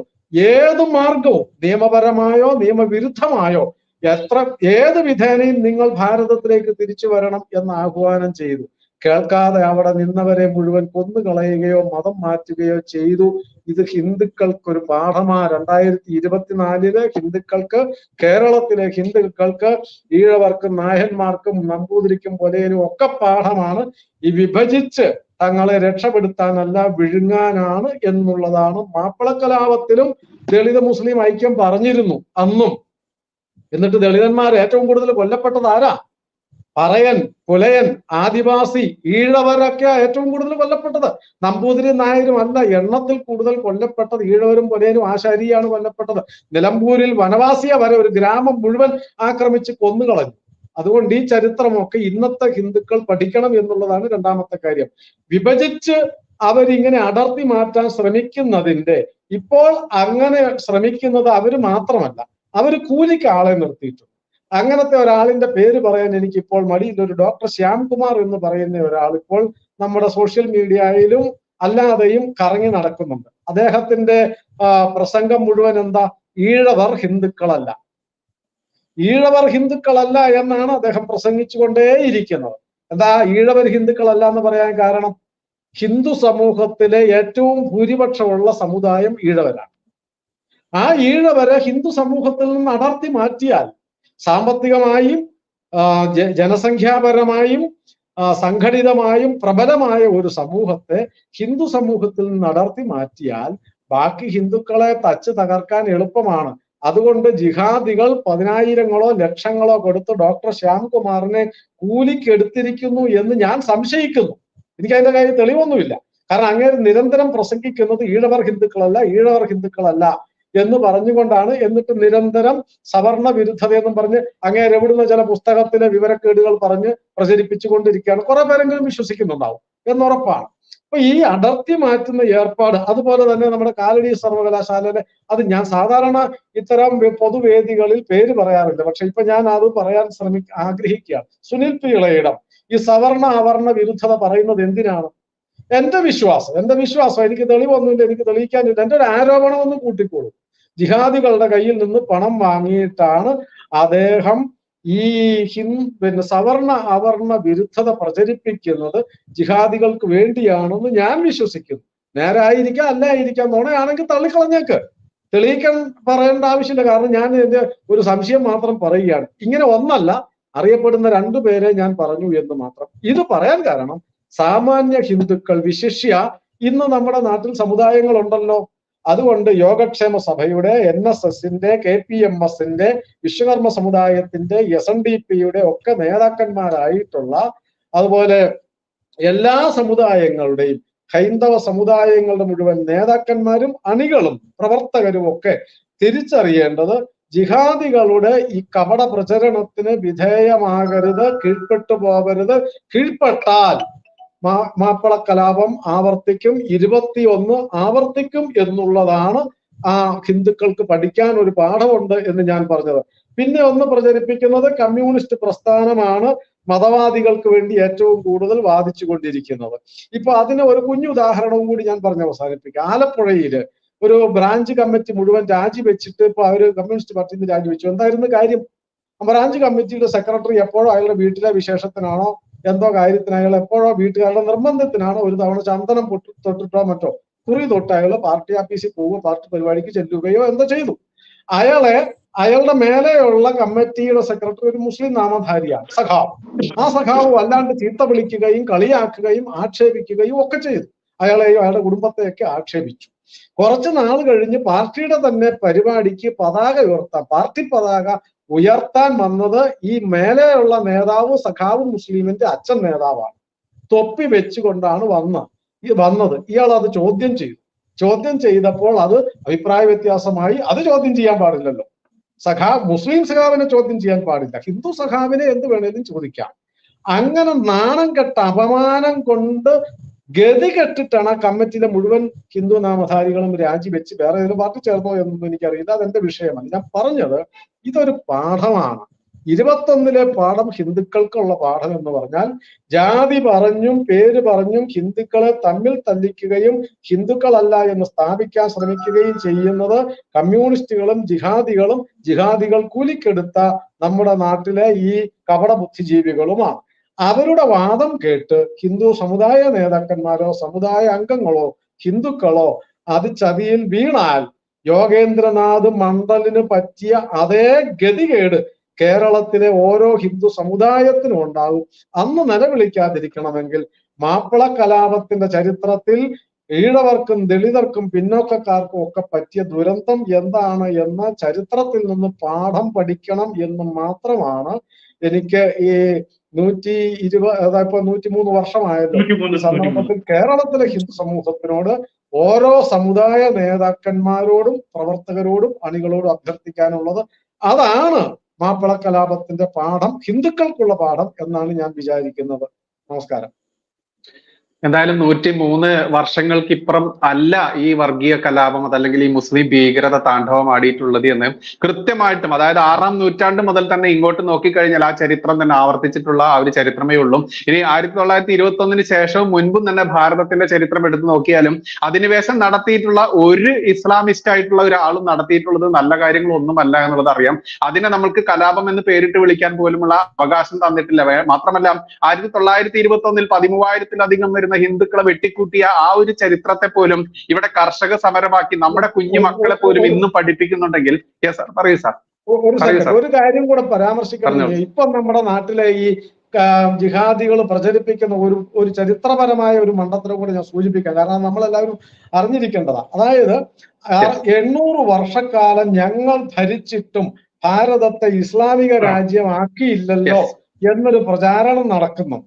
ഏത് മാർഗവും നിയമപരമായോ നിയമവിരുദ്ധമായോ എത്ര ഏത് വിധേനയും നിങ്ങൾ ഭാരതത്തിലേക്ക് തിരിച്ചു വരണം എന്ന് ആഹ്വാനം ചെയ്തു. കേൾക്കാതെ അവിടെ നിന്നവരെ മുഴുവൻ കൊന്നുകളയുകയോ മതം മാറ്റുകയോ ചെയ്തു. ഇത് ഹിന്ദുക്കൾക്ക് ഒരു പാഠമാ. രണ്ടായിരത്തി ഇരുപത്തിനാലിൽ ഹിന്ദുക്കൾക്ക് കേരളത്തിലെ ഹിന്ദുക്കൾക്ക് ഈഴവർക്കും നായന്മാർക്കും നമ്പൂതിരിക്കും പോലെയും ഒക്കെ പാഠമാണ്. ഈ വിഭജിച്ച് തങ്ങളെ രക്ഷപ്പെടുത്താനല്ല വിഴുങ്ങാനാണ് എന്നുള്ളതാണ് മാപ്പിളക്കലാപത്തിലും ദളിത് മുസ്ലിം ഐക്യം പറഞ്ഞിരുന്നു അന്നും. എന്നിട്ട് ദളിതന്മാർ ഏറ്റവും കൂടുതൽ കൊല്ലപ്പെട്ടത് ആരാ? പറയൻ പുലയൻ ആദിവാസി ഈഴവരൊക്കെ ഏറ്റവും കൂടുതൽ കൊല്ലപ്പെട്ടത്. നമ്പൂതിരി നായരും അല്ല എണ്ണത്തിൽ കൂടുതൽ കൊല്ലപ്പെട്ടത്. ഈഴവരും പുലയനും ആശാരിയാണ് കൊല്ലപ്പെട്ടത്. നിലമ്പൂരിൽ വനവാസിയ വരെ ഒരു ഗ്രാമം മുഴുവൻ ആക്രമിച്ച് കൊന്നുകളഞ്ഞു. അതുകൊണ്ട് ഈ ചരിത്രമൊക്കെ ഇന്നത്തെ ഹിന്ദുക്കൾ പഠിക്കണം എന്നുള്ളതാണ് രണ്ടാമത്തെ കാര്യം. വിഭജിച്ച് അവരിങ്ങനെ അടർത്തി മാറ്റാൻ ശ്രമിക്കുന്നതിന്റെ ഇപ്പോൾ അങ്ങനെ ശ്രമിക്കുന്നത് അവർ മാത്രമല്ല അവർ കൂലിക്ക് ആളെ നിർത്തിയിട്ടുണ്ട്. അങ്ങനത്തെ ഒരാളിന്റെ പേര് പറയാൻ എനിക്ക് ഇപ്പോൾ മടിയില്ല ഒരു ഡോക്ടർ ശ്യാംകുമാർ എന്ന് പറയുന്ന ഒരാൾ ഇപ്പോൾ നമ്മുടെ സോഷ്യൽ മീഡിയയിലും അല്ലാതെയും കറങ്ങി നടക്കുന്നുണ്ട്. അദ്ദേഹത്തിന്റെ പ്രസംഗം മുഴുവൻ എന്താ? ഈഴവർ ഹിന്ദുക്കളല്ല. ഈഴവർ ഹിന്ദുക്കളല്ല എന്നാണ് അദ്ദേഹം പ്രസംഗിച്ചുകൊണ്ടേയിരിക്കുന്നത്. എന്താ? ഈഴവർ ഹിന്ദുക്കളല്ല എന്ന് പറയാൻ കാരണം? ഹിന്ദു സമൂഹത്തിലെ ഏറ്റവും ഭൂരിപക്ഷമുള്ള സമുദായം ഈഴവരാണ്. ആ ഈഴവരെ ഹിന്ദു സമൂഹത്തിൽ നിന്ന് അടർത്തി മാറ്റിയാൽ സാമ്പത്തികമായും ജനസംഖ്യാപരമായും സംഘടിതമായും പ്രബലമായ ഒരു സമൂഹത്തെ ഹിന്ദു സമൂഹത്തിൽ നിന്ന് അടർത്തി മാറ്റിയാൽ ബാക്കി ഹിന്ദുക്കളെ തച്ച് തകർക്കാൻ എളുപ്പമാണ്. അതുകൊണ്ട് ജിഹാദികൾ പതിനായിരങ്ങളോ ലക്ഷങ്ങളോ കൊടുത്ത് ഡോക്ടർ ശ്യാംകുമാറിനെ കൂലിക്കെടുത്തിരിക്കുന്നു എന്ന് ഞാൻ സംശയിക്കുന്നു. എനിക്ക് അതിന്റെ കാര്യം തെളിവൊന്നുമില്ല. കാരണം അങ്ങേര് നിരന്തരം പ്രസംഗിക്കുന്നത് ഈഴവർ ഹിന്ദുക്കളല്ല ഈഴവർ ഹിന്ദുക്കളല്ല. എന്ന് പറഞ്ഞുകൊണ്ടാണ് എന്നിട്ട് നിരന്തരം സവർണ വിരുദ്ധത എന്നും പറഞ്ഞ് അങ്ങേര് എവിടുന്ന ചില പുസ്തകത്തിലെ വിവരക്കേടുകൾ പറഞ്ഞ് പ്രചരിപ്പിച്ചുകൊണ്ടിരിക്കുകയാണ്. കുറെ പേരെങ്കിലും വിശ്വസിക്കുന്നുണ്ടാവും എന്നുറപ്പാണ്. അപ്പൊ ഈ അടർത്തി മാറ്റുന്ന ഏർപ്പാട് അതുപോലെ തന്നെ നമ്മുടെ കാലടി സർവകലാശാലയിലെ അത് ഞാൻ സാധാരണ ഇത്തരം പൊതുവേദികളിൽ പേര് പറയാറില്ല. പക്ഷെ ഇപ്പൊ ഞാൻ അത് പറയാൻ ശ്രമി ആഗ്രഹിക്കുകയാണ്. സുനിൽ പി ഇളയിടം ഈ സവർണ അവർണ വിരുദ്ധത പറയുന്നത് എന്തിനാണ്? എന്റെ വിശ്വാസം എന്റെ വിശ്വാസം എനിക്ക് തെളിവൊന്നുമില്ല എനിക്ക് തെളിയിക്കാനില്ല. എന്റെ ഒരു ആരോപണം ഒന്ന് കൂട്ടിക്കോളൂ ജിഹാദികളുടെ കയ്യിൽ നിന്ന് പണം വാങ്ങിയിട്ടാണ് അദ്ദേഹം ഈ ഹിൻ പിന്നെ സവർണ അവർണ വിരുദ്ധത പ്രചരിപ്പിക്കുന്നത് ജിഹാദികൾക്ക് വേണ്ടിയാണെന്ന് ഞാൻ വിശ്വസിക്കുന്നു. നേരായിരിക്കാം അല്ലായിരിക്കാം നുണയാണെങ്കിൽ തള്ളിക്കളഞ്ഞേക്ക്. തെളിയിക്കാൻ പറയേണ്ട ആവശ്യമില്ല. കാരണം ഞാൻ എന്റെ ഒരു സംശയം മാത്രം പറയുകയാണ്. ഇങ്ങനെ ഒന്നല്ല അറിയപ്പെടുന്ന രണ്ടു പേരെ ഞാൻ പറഞ്ഞു എന്ന് മാത്രം. ഇത് പറയാൻ കാരണം സാമാന്യ ഹിന്ദുക്കൾ വിശിഷ്യ ഇന്ന് നമ്മുടെ നാട്ടിൽ സമുദായങ്ങളുണ്ടല്ലോ. അതുകൊണ്ട് യോഗക്ഷേമ സഭയുടെ എൻ എസ് എസിന്റെ കെ പി എം എസിന്റെ വിശ്വകർമ്മ സമുദായത്തിന്റെ എസ് എൻ ഡി പിയുടെ ഒക്കെ നേതാക്കന്മാരായിട്ടുള്ള അതുപോലെ എല്ലാ സമുദായങ്ങളുടെയും ഹൈന്ദവ സമുദായങ്ങളുടെ മുഴുവൻ നേതാക്കന്മാരും അണികളും പ്രവർത്തകരും ഒക്കെ തിരിച്ചറിയേണ്ടത് ജിഹാദികളുടെ ഈ കപട പ്രചരണത്തിന് വിധേയമാകരുത് കീഴ്പ്പെട്ടു പോകരുത്. കീഴ്പ്പെട്ടാൽ മാപ്പിള കലാപം ആവർത്തിക്കും ഇരുപത്തിയൊന്ന് ആവർത്തിക്കും എന്നുള്ളതാണ് ആ ഹിന്ദുക്കൾക്ക് പഠിക്കാൻ ഒരു പാഠമുണ്ട് എന്ന് ഞാൻ പറഞ്ഞത്. പിന്നെ ഒന്ന് പ്രചരിപ്പിക്കുന്നത് കമ്മ്യൂണിസ്റ്റ് പ്രസ്ഥാനമാണ് മതവാദികൾക്ക് വേണ്ടി ഏറ്റവും കൂടുതൽ വാദിച്ചു കൊണ്ടിരിക്കുന്നത് ഇപ്പൊ അതിന് ഒരു കുഞ്ഞു ഉദാഹരണവും കൂടി ഞാൻ പറഞ്ഞ് അവസാനിപ്പിക്കാം. ആലപ്പുഴയിൽ ഒരു ബ്രാഞ്ച് കമ്മിറ്റി മുഴുവൻ രാജിവെച്ചിട്ട് ഇപ്പൊ അവർ കമ്മ്യൂണിസ്റ്റ് പാർട്ടിയിൽ രാജിവെച്ചു. എന്തായിരുന്നു കാര്യം? ബ്രാഞ്ച് കമ്മിറ്റിയുടെ സെക്രട്ടറി എപ്പോഴോ അയാളുടെ വീട്ടിലെ വിശേഷത്തിനാണോ എന്തോ കാര്യത്തിന് അയാൾ എപ്പോഴോ വീട്ടുകാരുടെ നിർബന്ധത്തിനാണ് ഒരു തവണ ചന്ദനം പൊട്ടി തൊട്ടിട്ടോ മറ്റോ കുറി തൊട്ട് പാർട്ടി ഓഫീസിൽ പോവുക പാർട്ടി പരിപാടിക്ക് ചെല്ലുകയോ എന്തോ ചെയ്തു. അയാളെ അയാളുടെ മേലെയുള്ള കമ്മിറ്റിയുടെ സെക്രട്ടറി ഒരു മുസ്ലിം നാമധാരിയാണ് സഖാവ്. ആ സഖാവ് വല്ലാണ്ട് ചീത്ത വിളിക്കുകയും കളിയാക്കുകയും ആക്ഷേപിക്കുകയും ഒക്കെ ചെയ്തു. അയാളെയും അയാളുടെ കുടുംബത്തെയൊക്കെ ആക്ഷേപിച്ചു. കുറച്ച് നാൾ കഴിഞ്ഞ് പാർട്ടിയുടെ തന്നെ പരിപാടിക്ക് പതാക ഉയർത്താൻ പാർട്ടി പതാക ഉയർത്താൻ വന്നത് ഈ മേലെയുള്ള നേതാവ് സഖാവ് മുസ്ലിമിന്റെ അച്ഛൻ നേതാവാണ്. തൊപ്പി വെച്ചുകൊണ്ടാണ് വന്ന വന്നത്. ഇയാൾ അത് ചോദ്യം ചെയ്തു. ചോദ്യം ചെയ്തപ്പോൾ അത് അഭിപ്രായ വ്യത്യാസമായി അത് ചോദ്യം ചെയ്യാൻ പാടില്ലല്ലോ. സഖാ മുസ്ലിം സഖാവിനെ ചോദ്യം ചെയ്യാൻ പാടില്ല. ഹിന്ദു സഖാവിനെ എന്ത് വേണേലും ചോദിക്കാം. അങ്ങനെ നാണം കെട്ട അപമാനം കൊണ്ട് ഗതി കെട്ടിട്ടാണ് ആ കമ്മിറ്റിയിലെ മുഴുവൻ ഹിന്ദു നാമധാരികളും രാജിവെച്ച് വേറെ ഏതൊരു പാർട്ടി ചേർന്നോ എന്നൊന്നും എനിക്കറിയില്ല. അതെന്റെ വിഷയമാണ്. ഞാൻ പറഞ്ഞത് ഇതൊരു പാഠമാണ്. ഇരുപത്തൊന്നിലെ പാഠം ഹിന്ദുക്കൾക്കുള്ള പാഠം എന്ന് പറഞ്ഞാൽ ജാതി പറഞ്ഞും പേര് പറഞ്ഞും ഹിന്ദുക്കളെ തമ്മിൽ തല്ലിക്കുകയും ഹിന്ദുക്കളല്ല എന്ന് സ്ഥാപിക്കാൻ ശ്രമിക്കുകയും ചെയ്യുന്നത് കമ്മ്യൂണിസ്റ്റുകളും ജിഹാദികളും ജിഹാദികൾ കൂലിക്കെടുത്ത നമ്മുടെ നാട്ടിലെ ഈ കപട ബുദ്ധിജീവികളുമാണ് അവരുടെ വാദം കേട്ട് ഹിന്ദു സമുദായ നേതാക്കന്മാരോ സമുദായ അംഗങ്ങളോ ഹിന്ദുക്കളോ അത് ചതിയിൽ വീണാൽ യോഗേന്ദ്രനാഥ് മണ്ഡലിന് പറ്റിയ അതേ ഗതികേട് കേരളത്തിലെ ഓരോ ഹിന്ദു സമുദായത്തിനും ഉണ്ടാവും. അന്ന് നിലവിളിക്കാതിരിക്കണമെങ്കിൽ മാപ്പിള കലാപത്തിന്റെ ചരിത്രത്തിൽ ഈഴവർക്കും ദളിതർക്കും പിന്നോക്കക്കാർക്കും ഒക്കെ പറ്റിയ ദുരന്തം എന്താണ് എന്ന ചരിത്രത്തിൽ നിന്ന് പാഠം പഠിക്കണം എന്ന് മാത്രമാണ് എനിക്ക് ഈ നൂറ്റി ഇരുപത് അതായത് നൂറ്റി മൂന്ന് വർഷമായല്ലോ സന്ദർഭത്തിൽ കേരളത്തിലെ ഹിന്ദു സമൂഹത്തിനോട് ഓരോ സമുദായ നേതാക്കന്മാരോടും പ്രവർത്തകരോടും അണികളോടും അഭ്യർത്ഥിക്കാനുള്ളത് അതാണ് മാപ്പിള കലാപത്തിന്റെ പാഠം ഹിന്ദുക്കൾക്കുള്ള പാഠം എന്നാണ് ഞാൻ വിചാരിക്കുന്നത്. നമസ്കാരം. എന്തായാലും നൂറ്റി മൂന്ന് വർഷങ്ങൾക്കിപ്പുറം അല്ല ഈ വർഗീയ കലാപം അതല്ലെങ്കിൽ ഈ മുസ്ലിം ഭീകരത താണ്ഡവം ആടിയിട്ടുള്ളത് എന്ന് കൃത്യമായിട്ടും അതായത് ആറാം നൂറ്റാണ്ട് മുതൽ തന്നെ ഇങ്ങോട്ട് നോക്കിക്കഴിഞ്ഞാൽ ആ ചരിത്രം തന്നെ ആവർത്തിച്ചിട്ടുള്ള ആ ഒരു ചരിത്രമേ ഉള്ളൂ. ഇനി ആയിരത്തി തൊള്ളായിരത്തി ഇരുപത്തി ഒന്നിന് ശേഷവും മുൻപും തന്നെ ഭാരതത്തിന്റെ ചരിത്രം എടുത്തു നോക്കിയാലും അധിനിവേശം നടത്തിയിട്ടുള്ള ഒരു ഇസ്ലാമിസ്റ്റ് ആയിട്ടുള്ള ഒരാളും നടത്തിയിട്ടുള്ളത് നല്ല കാര്യങ്ങളൊന്നുമല്ല എന്നുള്ളത് അറിയാം. അതിനെ നമ്മൾക്ക് കലാപം എന്ന് പേരിട്ട് വിളിക്കാൻ പോലുമുള്ള അവകാശം തന്നിട്ടില്ല. മാത്രമല്ല ആയിരത്തി തൊള്ളായിരത്തി ഇരുപത്തി ഒന്നിൽ പതിമൂവായിരത്തിലധികം വരുന്ന ഹിന്ദുക്കളെ വെട്ടിക്കൂട്ടിയ ആ ഒരു ചരിത്രത്തെ പോലും ഇവിടെ കർഷക സമരമാക്കി നമ്മുടെ കുഞ്ഞു മക്കളെ പോലും ഇന്നും പഠിപ്പിക്കുന്നുണ്ടെങ്കിൽ യെസ് സാർ പറയൂ സാർ ഒരു. ഒരു കാര്യം കൂടെ പരാമർശിക്കണം. ഇപ്പൊ നമ്മുടെ നാട്ടിലെ ഈ ജിഹാദികൾ പ്രചരിപ്പിക്കുന്ന ഒരു ഒരു ചരിത്രപരമായ ഒരു മണ്ഡലത്തിനെ കൂടെ ഞാൻ സൂചിപ്പിക്കാം കാരണം നമ്മളെല്ലാവരും അറിഞ്ഞിരിക്കേണ്ടതാ അതായത്. എണ്ണൂറ് വർഷക്കാലം ഞങ്ങൾ ഭരിച്ചിട്ടും ഭാരതത്തെ ഇസ്ലാമിക രാജ്യമാക്കിയില്ലല്ലോ. എന്നൊരു പ്രചാരണം നടക്കുന്നു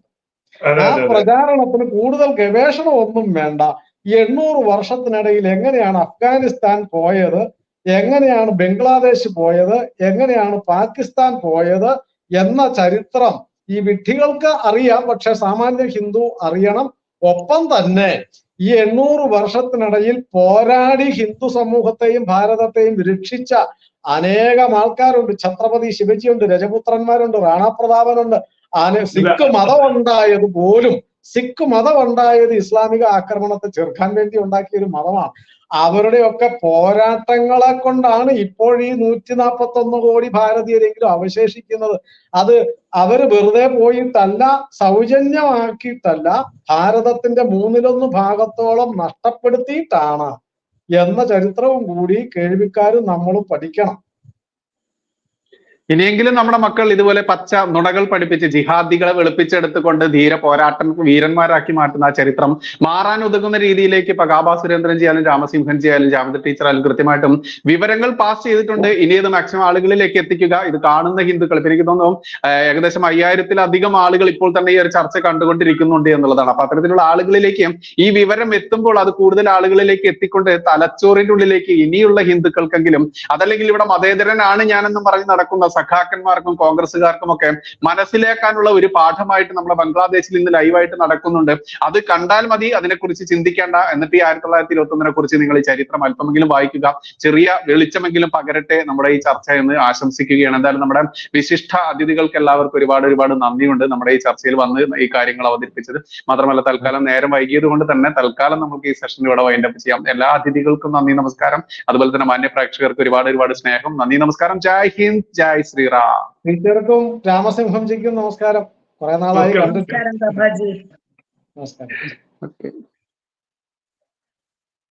ആ പ്രചാരണത്തിന് കൂടുതൽ ഗവേഷണം ഒന്നും വേണ്ട. എണ്ണൂറ് വർഷത്തിനിടയിൽ എങ്ങനെയാണ് അഫ്ഗാനിസ്ഥാൻ പോയത്? എങ്ങനെയാണ് ബംഗ്ലാദേശ് പോയത്? എങ്ങനെയാണ് പാകിസ്ഥാൻ പോയത്? എന്ന ചരിത്രം ഈ വിഡ്ഢികൾക്ക് അറിയാം. പക്ഷെ സാമാന്യ ഹിന്ദു അറിയണം. ഒപ്പം തന്നെ ഈ എണ്ണൂറ് വർഷത്തിനിടയിൽ പോരാടി ഹിന്ദു സമൂഹത്തെയും ഭാരതത്തെയും രക്ഷിച്ച അനേകം ആൾക്കാരുണ്ട്. ഛത്രപതി ശിവജിയുണ്ട് രജപുത്രന്മാരുണ്ട് റാണാ പ്രതാപനുണ്ട് ആന സിഖ് മതം ഉണ്ടായത് പോലും സിഖ് മതം ഉണ്ടായത് ഇസ്ലാമിക ആക്രമണത്തെ ചെറുക്കാൻ വേണ്ടി ഉണ്ടാക്കിയ ഒരു മതമാണ്. അവരുടെയൊക്കെ പോരാട്ടങ്ങളെ കൊണ്ടാണ് ഇപ്പോൾ ഈ നൂറ്റി നാൽപ്പത്തി ഒന്ന് കോടി ഭാരതീയരെങ്കിലും അവശേഷിക്കുന്നത്. അത് അവർ വെറുതെ പോയിട്ടല്ല സൗജന്യമാക്കിയിട്ടല്ല ഭാരതത്തിന്റെ മൂന്നിലൊന്ന് ഭാഗത്തോളം നഷ്ടപ്പെടുത്തിയിട്ടാണ് എന്ന ചരിത്രവും കൂടി കേൾവിക്കാരും നമ്മളും പഠിക്കണം. ഇനിയെങ്കിലും നമ്മുടെ മക്കൾ ഇതുപോലെ പച്ച നുണകൾ പഠിപ്പിച്ച് ജിഹാദികളെ വെളുപ്പിച്ചെടുത്തുകൊണ്ട് ധീര പോരാട്ടം വീരന്മാരാക്കി മാറ്റുന്ന ആ ചരിത്രം മാറാൻ ഉതകുന്ന രീതിയിലേക്ക് ഗാബാ സുരേന്ദ്രൻ ചെയ്യാനും രാമസിംഹൻ ചെയ്യാനും ജാമിത ടീച്ചർ ആയാലും കൃത്യമായിട്ടും വിവരങ്ങൾ പാസ് ചെയ്തിട്ടുണ്ട്. ഇനി ഇത് മാക്സിമം ആളുകളിലേക്ക് എത്തിക്കുക. ഇത് കാണുന്ന ഹിന്ദുക്കൾ എനിക്ക് തോന്നുന്നു ഏകദേശം അയ്യായിരത്തിലധികം ആളുകൾ ഇപ്പോൾ തന്നെ ഈ ഒരു ചർച്ച കണ്ടുകൊണ്ടിരിക്കുന്നുണ്ട് എന്നുള്ളതാണ്. അപ്പൊ അത്തരത്തിലുള്ള ആളുകളിലേക്ക് ഈ വിവരം എത്തുമ്പോൾ അത് കൂടുതൽ ആളുകളിലേക്ക് എത്തിക്കൊണ്ട് തലച്ചോറിന്റെ ഉള്ളിലേക്ക് ഇനിയുള്ള ഹിന്ദുക്കൾക്കെങ്കിലും അതല്ലെങ്കിൽ ഇവിടെ മതേതരനാണ് ഞാനെന്നും പറഞ്ഞ് നടക്കുന്ന സഖാക്കന്മാർക്കും കോൺഗ്രസ്സുകാർക്കും ഒക്കെ മനസ്സിലാക്കാനുള്ള ഒരു പാഠമായിട്ട് നമ്മുടെ ബംഗ്ലാദേശിൽ ഇന്ന് ലൈവായിട്ട് നടക്കുന്നുണ്ട്. അത് കണ്ടാൽ മതി അതിനെക്കുറിച്ച് ചിന്തിക്കേണ്ട. എന്നിട്ട് ഈ ആയിരത്തി തൊള്ളായിരത്തി ഇരുപത്തൊന്നിനെ കുറിച്ച് നിങ്ങൾ ഈ ചരിത്രം അല്പമെങ്കിലും വായിക്കുക. ചെറിയ വെളിച്ചമെങ്കിലും പകരട്ടെ നമ്മുടെ ഈ ചർച്ച എന്ന് ആശംസിക്കുകയാണ്. എന്തായാലും നമ്മുടെ വിശിഷ്ട അതിഥികൾക്ക് എല്ലാവർക്കും ഒരുപാട് ഒരുപാട് നന്ദിയുണ്ട് നമ്മുടെ ഈ ചർച്ചയിൽ വന്ന് ഈ കാര്യങ്ങൾ അവതരിപ്പിച്ചത്. മാത്രമല്ല തൽക്കാലം നേരം വൈകിയത് കൊണ്ട് തന്നെ തൽക്കാലം നമുക്ക് ഈ സെഷൻ ഇവിടെ വൈൻഡ് അപ്പ് ചെയ്യാം. എല്ലാ അതിഥികൾക്കും നന്ദി നമസ്കാരം. അതുപോലെ തന്നെ മാന്യ പ്രേക്ഷകർക്ക് ഒരുപാട് ഒരുപാട് സ്നേഹം. നന്ദി നമസ്കാരം. ജയ് ഹിന്ദ് ജയ് ശ്രീറാം. ടീച്ചർക്കും രാമസിംഹംജിക്കും നമസ്കാരം. കുറെ നാളായി. കണ്ടിട്ട്. നമസ്കാരം പ്രഭാജി നമസ്കാരം. ഓക്കെ.